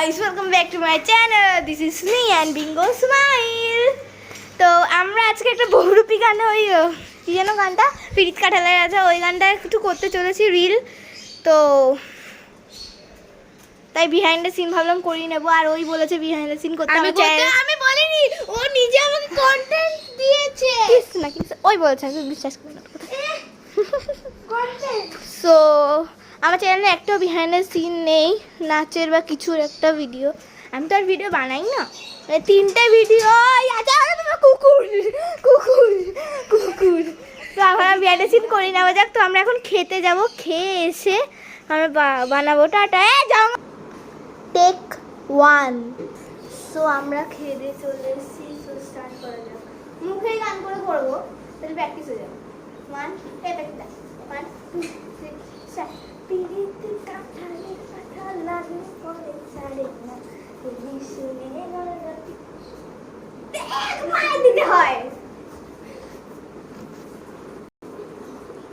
guys, welcome back to my channel. This is me and Bingo Smile. তো আমরা আজকে একটা বহুরূপী গান ওই কি যেন গানটা? পিরিত কাঠালের আছে ওই গানটা একটু করতে চলেছি রিল তো তাই বিহাইন্ড দ্য সিন ভাবলাম করিয়ে নেব আর ওই বলেছে বিহাইন্ড দ্য সিন করতে আমি আমি বলিনি ও নিজে আমাকে কন্টেন্ট দিয়েছে। না কিস ওই বলেছে আমি বিশ্বাস করি না। সো আমার চ্যানেলে একটাও বিহাইন্ড দ্য সিন নেই, নাচের বা কিছুর একটা ভিডিও আমি তো আর ভিডিও বানাই না। তিনটে ভিডিও কুকুর কুকুর কুকুর। তো আমরা বিহাইন্ড দ্য সিন করি না যাক, তো আমরা এখন খেতে যাব। খেয়ে এসে আমরা বানাবো। টাটা যাও। টেক ওয়ান সো আমরা দিয়ে চলে এসেছি। সো স্টার্ট করা যাক। মুখেই গান করে করব তাহলে প্র্যাকটিস হয়ে যাবে। ওয়ান ওয়ান টু দিতে হয়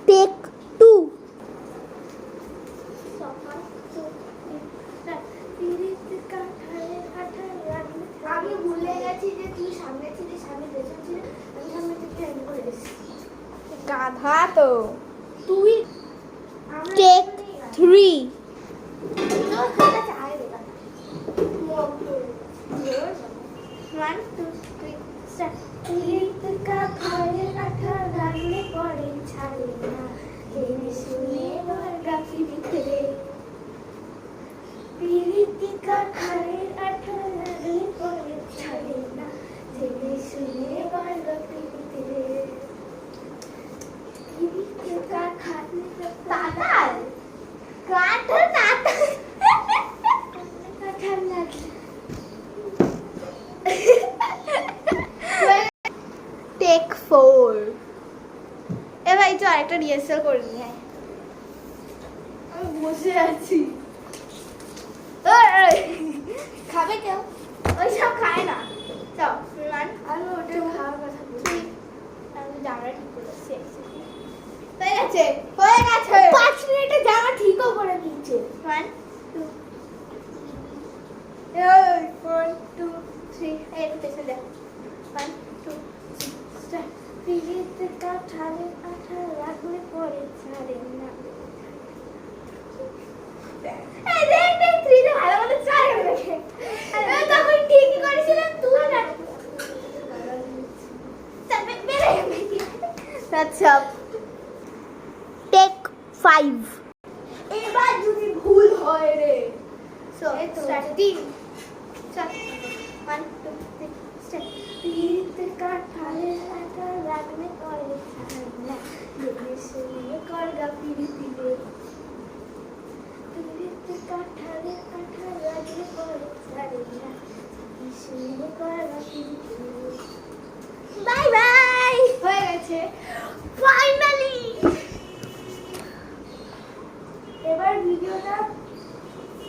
টেক টু আমি ভুলে গেছি যে তুই সামনে ছিলি সামনে পেছন ছিলি আমি সামনে থেকে এন্ড করে দিচ্ছি। গাধা তো। তুই টেক থ্রি তো রিহার্সাল করে নিয়ে হ্যাঁ আমি বসে আছি। ওই, খাবে কেউ? ওই সব খায় না। চল আমি ওটা খাওয়ার কথা বলছি। আমি জামা ঠিক করে এসেছি হয়ে গেছে হয়ে গেছে। পাঁচ মিনিটে জামা ঠিকও করে দিচ্ছে ওয়ান টু ওই ওয়ান টু থ্রি এই একটু পেছনে দেখ ওয়ান টু থ্রি স্টার্ট পিড়িতে কাঠালে আঠা লাগলে পরে ছাড়ে না এই দেখ দেখ থ্রিতে ভালো মতো ছাড়ে গেছে আমি তখন ঠিকই করেছিলাম তুই না চল, বে- বেরো এখান থেকে। আচ্ছা টেক ফাইভ এবার যদি ভুল হয় রে সো এই তো, স্টার্টিং চল ওয়ান টু থ্রি স্টার্ট পিড়িতে কাঠালে আটা লাগলে করে ছাড়ে না দেখে শুনে করগা পিড়িতি রে পিড়িতে কাঠালে আটা লাগলে করে ছাড়ে না দেখে শুনে করগা পিড়িতি রে বাই বাই হয়ে গেছে ফাইনালি এবার ভিডিওটা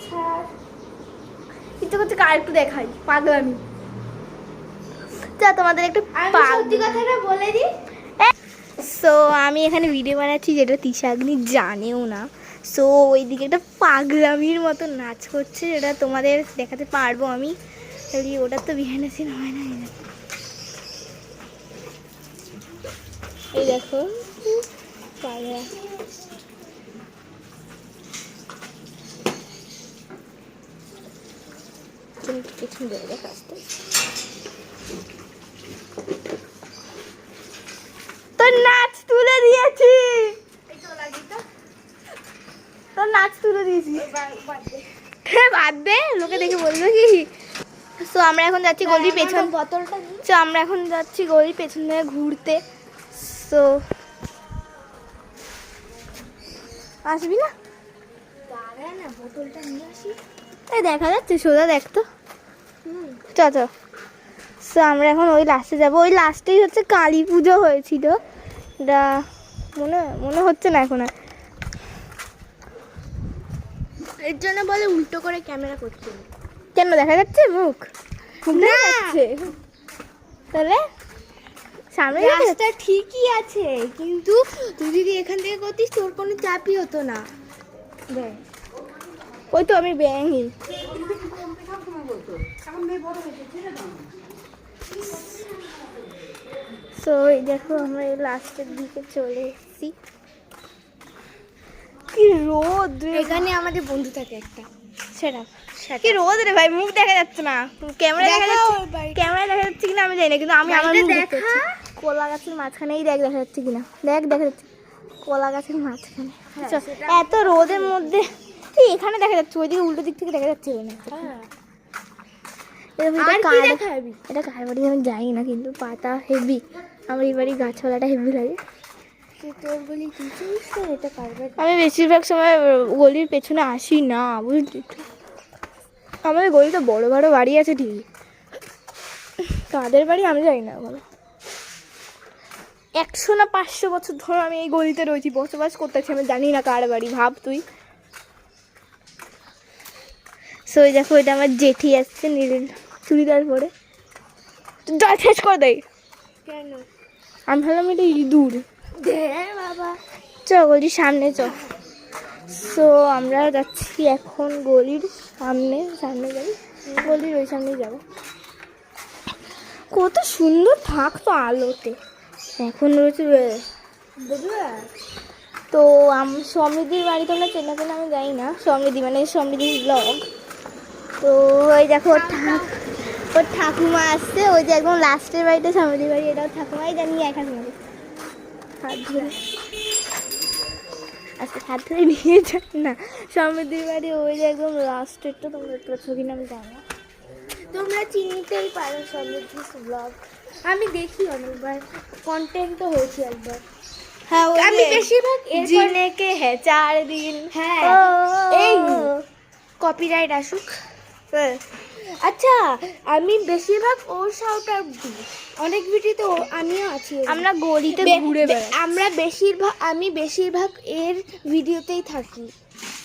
ছাড় কার একটু দেখাই পাগলামি। যা তোমাদের একটু সত্যি কথাটা বলে দিই। সো আমি এখানে ভিডিও বানাচ্ছি যেটা তিশাগ্নি জানেও না। সো ওইদিকে একটা পাগলামির মতো নাচ করছে যেটা তোমাদের দেখাতে পারব আমি। ওটা তো বিহাইন্ড সিন হয় না। এই দেখো। পাগলা। দেখ আসতে তোর নাচ তুলে দিয়েছি। তোর নাচ তুলে দিয়েছি। হ্যাঁ বাদ দে লোকে দেখে বলবে কি? সো আমরা এখন যাচ্ছি গলির পেছন। সো আমরা এখন যাচ্ছি গলির পেছন ঘুরতে। সো আসবি না? বোতলটা নিয়ে আসি। দেখা যাচ্ছে সোজা দেখ তো। চ চ সো আমরা এখন ওই লাস্টে যাব। ওই লাস্টেই হচ্ছে কালী পুজো হয়েছিল। এটা মনে মনে হচ্ছে না এখন আর। এর জন্য বলে উল্টো করে ক্যামেরা করতে কেন দেখা যাচ্ছে মুখ? দেখা যাচ্ছে? তাহলে সামনে রাস্তা ঠিকই আছে কিন্তু তুই যদি এখান থেকে করতিস তোর কোনো চাপই হতো না। ওই তো আমি ব্যাঙই তো এই দেখো আমরা এই লাস্টের দিকে চলে এসেছি। কি রোদ এখানে আমাদের বন্ধু থাকে একটা। সেটা কি রোদ রে ভাই মুখ দেখা যাচ্ছে না। ক্যামেরা দেখা যাচ্ছে ক্যামেরা দেখা যাচ্ছে কিনা আমি জানি না কিন্তু আমি আমার মুখ দেখতে। কলা গাছের মাঝখানেই দেখ দেখা যাচ্ছে কিনা। দেখ দেখা যাচ্ছে। কলা গাছের মাঝখানে। হ্যাঁ, এত রোদের মধ্যে এখানে দেখা যাচ্ছে ওইদিকে উল্টো দিক থেকে দেখা যাচ্ছে না এটা কার বাড়ি আমি জানি না কিন্তু পাতা হেভি আমার এই বাড়ি গাছপালাটা হেভি লাগে। আমি বেশিরভাগ সময় গলির পেছনে আসি না বুঝলি? আমাদের গলিতে বড় বড় বাড়ি আছে ঠিকই। কাদের বাড়ি আমি জানি না বলো। একশো না পাঁচশো বছর ধরে আমি এই গলিতে রয়েছি বসবাস করতেছি আমি জানি না কার বাড়ি ভাব তুই। সো এই দেখো এটা আমার জেঠি আসছে নীল চুড়িদার পরে। জল শেষ করে দেয় কেন? আমি ভাবলাম এটা ইঁদুর। বাবা। চ গলির সামনে চ সো আমরা যাচ্ছি এখন গলির সামনে সামনে যাই। গলির ওই সামনে যাব। কত সুন্দর থাকতো আলোতে। এখন রয়েছে তো আম সমৃদ্ধির বাড়ি তোমরা চেনা চেনা আমি যাই না। সমৃদ্ধি মানে সমৃদ্ধির ব্লগ তো ওই দেখো ঠাক ওর ঠাকুমা আসছে ওই যে একদম লাস্টের বাড়িতে সমৃদ্ধির বাড়ি এটাও ঠাকুমাই জানি এক হাত হাত ধরে আচ্ছা হাত ধরে নিয়ে যাক না। সমৃদ্ধির বাড়ি ওই যে একদম লাস্টেরটা তোমরা একটু ছবি নাম জানো তোমরা চিনতেই পারো সমৃদ্ধি ব্লগ আমি দেখি অনেকবার কন্টেন্ট তো হয়েছে একবার। হ্যাঁ আমি বেশিরভাগ হ্যাঁ চার দিন। হ্যাঁ। এই কপিরাইট আসুক। হ্যাঁ। আচ্ছা আমি বেশিরভাগ ওর সাউটার দিই অনেক ভিডিওতে আমিও আছি আমরা গলিতে ঘুরে বেড়াই আমরা বেশিরভাগ আমি বেশিরভাগ এর ভিডিওতেই থাকি।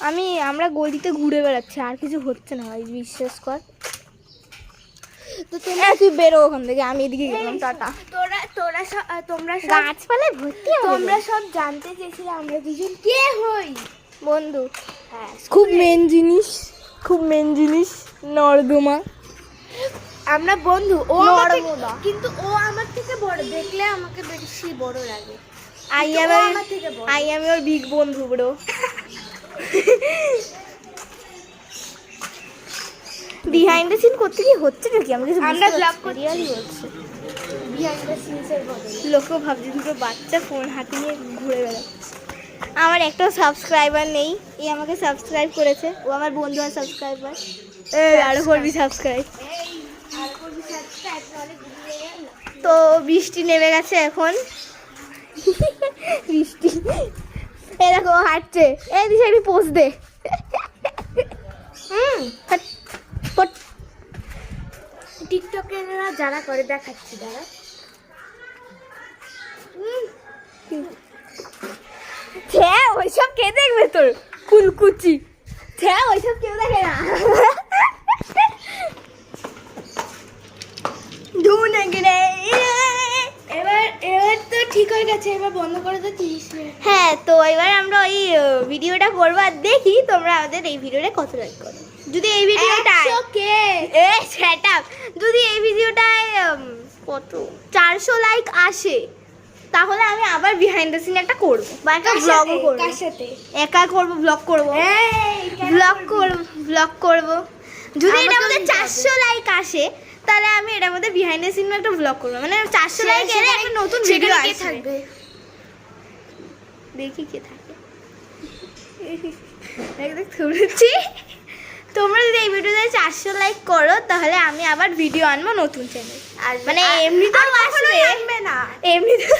আমি আমরা গলিতে ঘুরে বেড়াচ্ছি আর কিছু হচ্ছে না ভাই বিশ্বাস কর। তো এ, তোমরা তুই বেরো ওখান থেকে আমি এদিকে গেলাম টাটা। তোরা তোমরা সব গাছপালায় ভর্তি তোমরা সব জানতে চেয়েছিলে আমরা দুজন কে হই? বন্ধু হ্যাঁ খুব মেন জিনিস। খুব মেন জিনিস নর্দমা। আমরা বন্ধু ও কিন্তু ও আমার থেকে বড় দেখলে আমাকে বেশি বড় লাগে। আই বড়। আই এম ইওর বিগ বন্ধু ব্রো বিহাইন্ড দ্য সিন করতে কি হচ্ছে নাকি আমি কিছু আমরা পারছি না। করছি। হচ্ছে। বিহাইন্ড দ্য সিনসের বদলে। লোকেও ভাবছে দুটো বাচ্চা ফোন হাতে নিয়ে ঘুরে বেড়াচ্ছে। আমার একটাও সাবস্ক্রাইবার নেই এই আমাকে সাবস্ক্রাইব করেছে। ও আমার বন্ধু আর সাবস্ক্রাইবার। এই আরও করবি সাবস্ক্রাইব। তো বৃষ্টি নেমে গেছে এখন। বৃষ্টি। দেখো হাঁটছে। এই দিশে একটু পোজ দে। হুম। টিকটকেরা যারা করে দেখাচ্ছি দাঁড়া ওইসব কে দেখবে তোর। কুলকুচি। হ্যাঁ ওইসব কেউ দেখে না? এবার এবার তো ঠিক হয়ে গেছে এবার বন্ধ করে তো তিরিশ হ্যাঁ তো এবার আমরা ওই ভিডিওটা করব আর দেখি তোমরা আমাদের এই ভিডিওটা কত লাইক করো। যদি এই ভিডিওটা এ সেট যদি এই ভিডিওটায় কত? চারশো লাইক আসে তাহলে আমি আবার বিহাইন্ড দ্য সিন একটা করব। বা একটা ব্লগও করব। কার সাথে? একা করব ব্লগ করব। এই ব্লগ করবি? ব্লগ করব। যদি এটা মধ্যে চারশো লাইক আসে তাহলে আমি এটার মধ্যে বিহাইন্ড দ্য সিন একটা ব্লগ করব। মানে চারশো সে- লাইক এলে একটা নতুন ভিডিও আসবে। দেখি কে থাকে। দেখ দেখ ধরেছি তোমরা যদি এই ভিডিওতে চারশো লাইক করো তাহলে আমি আবার ভিডিও আনব নতুন চ্যানেল আর মানে এমনি তো আসবে। না। এমনিতেও